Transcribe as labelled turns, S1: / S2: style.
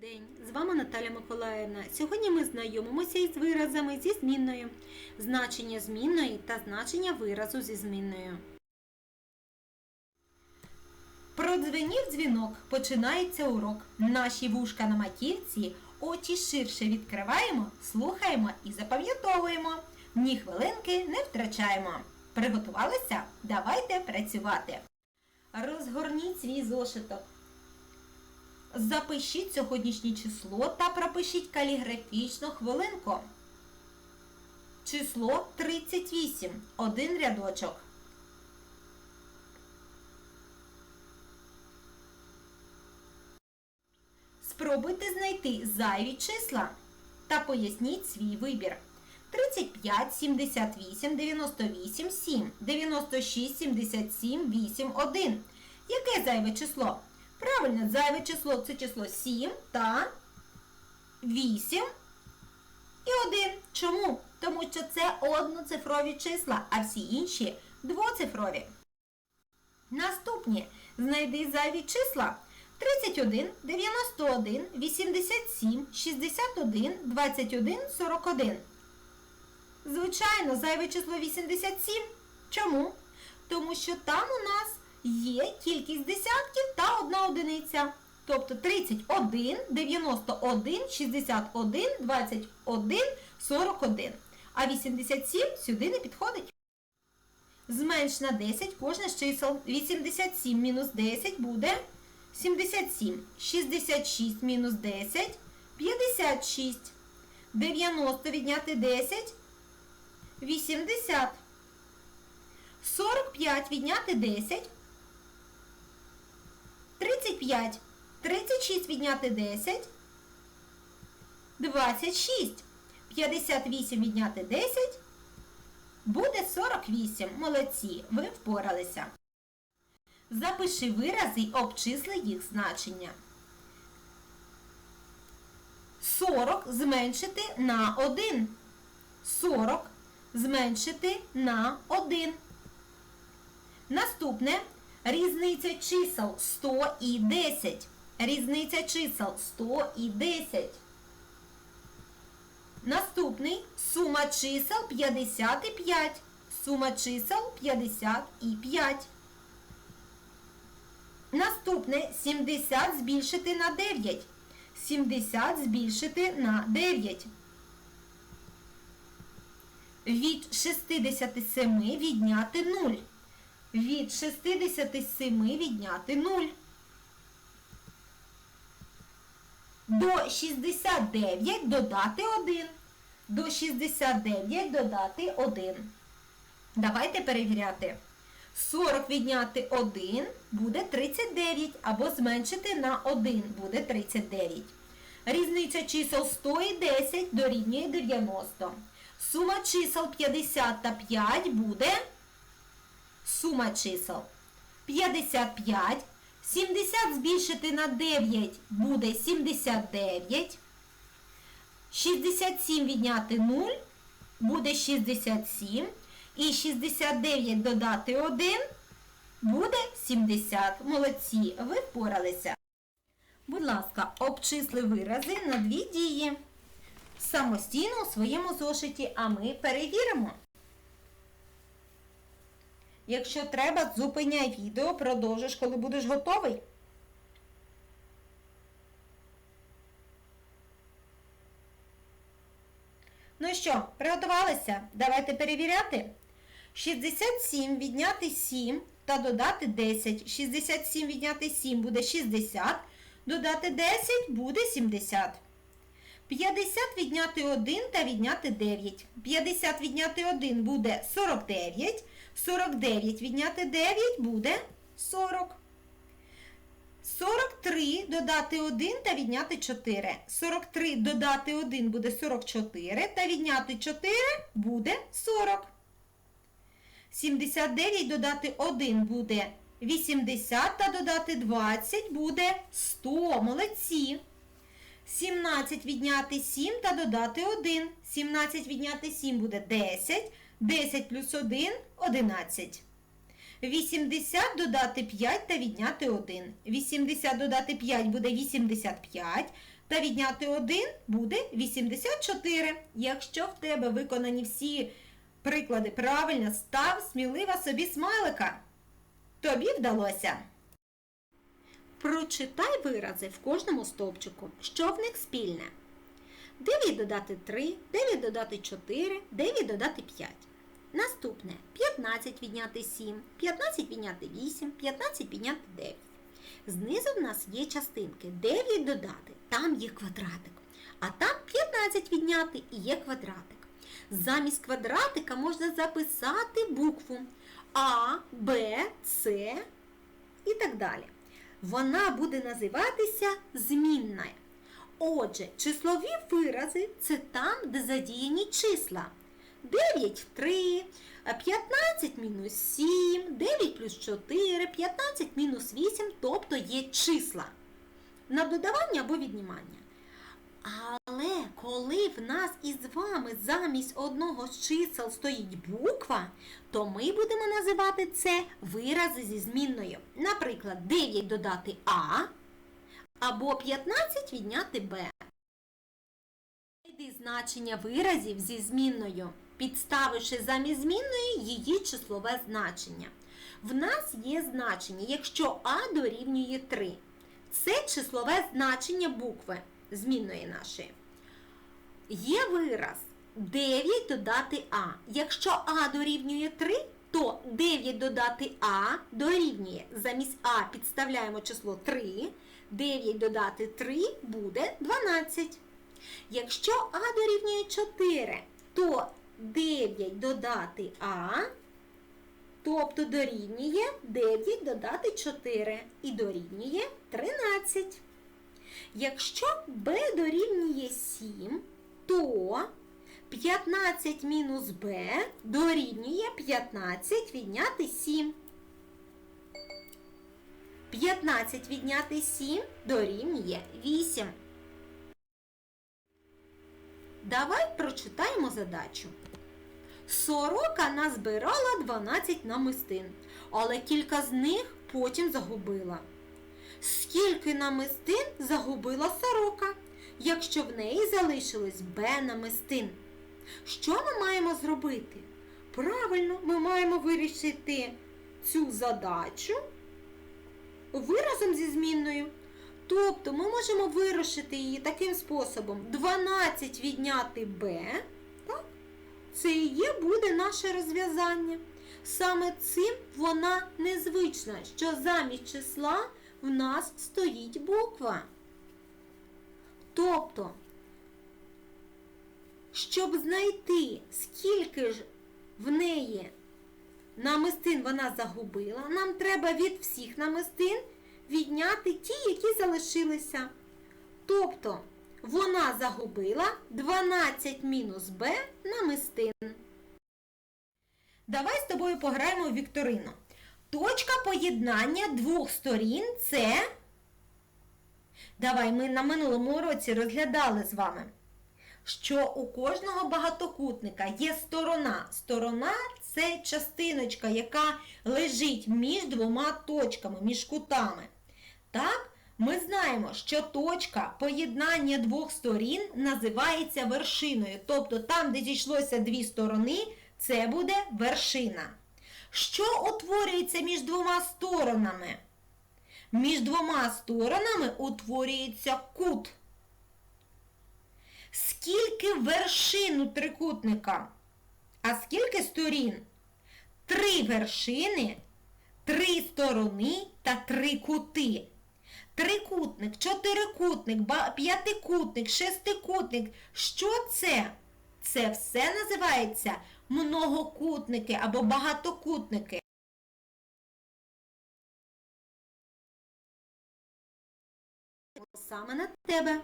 S1: день! З вами Наталя Миколаївна. Сьогодні ми знайомимося із виразами зі змінною, значення змінної та значення виразу зі змінною. Продзвенів дзвінок, починається урок. Наші вушка на маківці, очі ширше відкриваємо, слухаємо і запам'ятовуємо. Ні хвилинки не втрачаємо. Приготувалися? Давайте працювати. Розгорніть свій зошиток. Запишіть сьогоднішнє число та пропишіть каліграфічну хвилинку. Число 38. Один рядочок. Спробуйте знайти зайві числа та поясніть свій вибір. 35, 78, 98, 7, 96, 77, 8, 1. Яке зайве число? Правильно, зайве число це число 7 та 8 і 1. Чому? Тому що це одноцифрові числа, а всі інші двоцифрові. Наступні знайди зайві числа 31, 91, 87, 61, 21, 41. Звичайно, зайве число 87. Чому? Тому що там у нас є кількість десятків та одна одиниця. Тобто 31, 91, 61, 21, 41. А 87 сюди не підходить. Зменш на 10 кожне з чисел. 87 мінус 10 буде 77. 66 мінус 10 56. 90 відняти 10 80. 45 відняти 10 35. 36 відняти 10. 26. 58 відняти 10. Буде 48. Молодці. Ви впоралися. Запиши вирази й обчисли їх значення. 40 зменшити на 1. 40 зменшити на 1. Наступне різниця чисел 100 і 10. Різниця чисел 100 і 10. Наступний сума чисел 55. Сума чисел 55. Наступне 70 збільшити на 9. 70 збільшити на 9. Від 67 відняти 0. Від 67 відняти 0. До 69 додати 1. До 69 додати 1. Давайте перевіряти. 40 відняти 1 буде 39, або зменшити на 1 буде 39. Різниця чисел 100 і 10 дорівнює 90. Сума чисел 50 та 5 буде сума чисел 55. 70 збільшити на 9 буде 79. 67 відняти 0 буде 67. І 69 додати 1 буде 70. Молодці, ви впоралися. Будь ласка, обчисли вирази на дві дії. Самостійно у своєму зошиті, а ми перевіримо. Якщо треба, зупиняй відео, продовжиш, коли будеш готовий. Ну що, приготувалися? Давайте перевіряти. 67 відняти 7 та додати 10. 67 відняти 7 буде 60. Dодати 10 буде 70. 50 відняти 1 та відняти 9. 50 відняти 1 буде 49. 49 відняти 9 буде 40. 43 додати 1 та відняти 4. 43 додати 1 буде 44 та відняти 4 буде 40. 79 додати 1 буде 80 та додати 20 буде 100. Молодці. 17 відняти 7 та додати 1. 17 відняти 7 буде 10. 10 плюс 1 11. 80 додати 5 та відняти 1. 80 додати 5 буде 85, та відняти 1 буде 84. Якщо в тебе виконані всі приклади правильно, став сміливо собі смайлика. Тобі вдалося. Прочитай вирази в кожному стовпчику, що в них спільне. 9 додати 3, 9 додати 4, 9 додати 5. Наступне 15 відняти 7, 15 відняти 8, 15 відняти 9. Знизу в нас є частинки 9 додати, там є квадратик. А там 15 відняти і є квадратик. Замість квадратика можна записати букву А, Б, С і так далі. Вона буде називатися змінна. Отже, числові вирази це там, де задіяні числа. 9 в 3, 15 мінус 7, 9 плюс 4, 15 мінус 8, тобто є числа на додавання або віднімання. Але коли в нас із вами замість одного з чисел стоїть буква, то ми будемо називати це вирази зі змінною. Наприклад, 9 додати А або 15 відняти Б. Знайди значення виразів зі змінною, підставивши замість змінної її числове значення. В нас є значення, якщо А дорівнює 3. Це числове значення букви змінної нашої. Є вираз 9 додати А. Якщо А дорівнює 3, то 9 додати А дорівнює. Замість А підставляємо число 3. 9 додати 3 буде 12. Якщо А дорівнює 4, то 9 додати А, тобто дорівнює 9 додати 4 і дорівнює 13. Якщо b дорівнює 7, то 15 мінус b дорівнює 15 відняти 7. 15 відняти 7 дорівнює 8. Давай прочитаємо задачу. Сорока назбирала 12 намистин, але кілька з них потім загубила. Скільки намистин загубила сорока, якщо в неї залишилось Б намистин? Що ми маємо зробити? Правильно, ми маємо вирішити цю задачу виразом зі змінною. Тобто ми можемо вирішити її таким способом: 12 відняти так? Це і є буде наше розв'язання. Саме цим вона незвична, що замість числа в нас стоїть буква. Тобто, щоб знайти, скільки ж в неї намистин вона загубила, нам треба від всіх намистин відняти ті, які залишилися. Тобто, вона загубила 12 мінус Б намистин. Давай з тобою пограємо в вікторину. Точка поєднання двох сторін це. Давай ми на минулому уроці розглядали з вами, що у кожного багатокутника є сторона. Сторона це частиночка, яка лежить між двома точками, між кутами. Так, ми знаємо, що точка поєднання двох сторін називається вершиною. Тобто там, де зійшлося дві сторони, це буде вершина. Що утворюється між двома сторонами? Між двома сторонами утворюється кут. Скільки вершин у трикутника? А скільки сторін? Три вершини, три сторони та три кути. Трикутник, чотирикутник, п'ятикутник, шестикутник. Що це? Це все називається многокутники або багатокутники. Саме на тебе.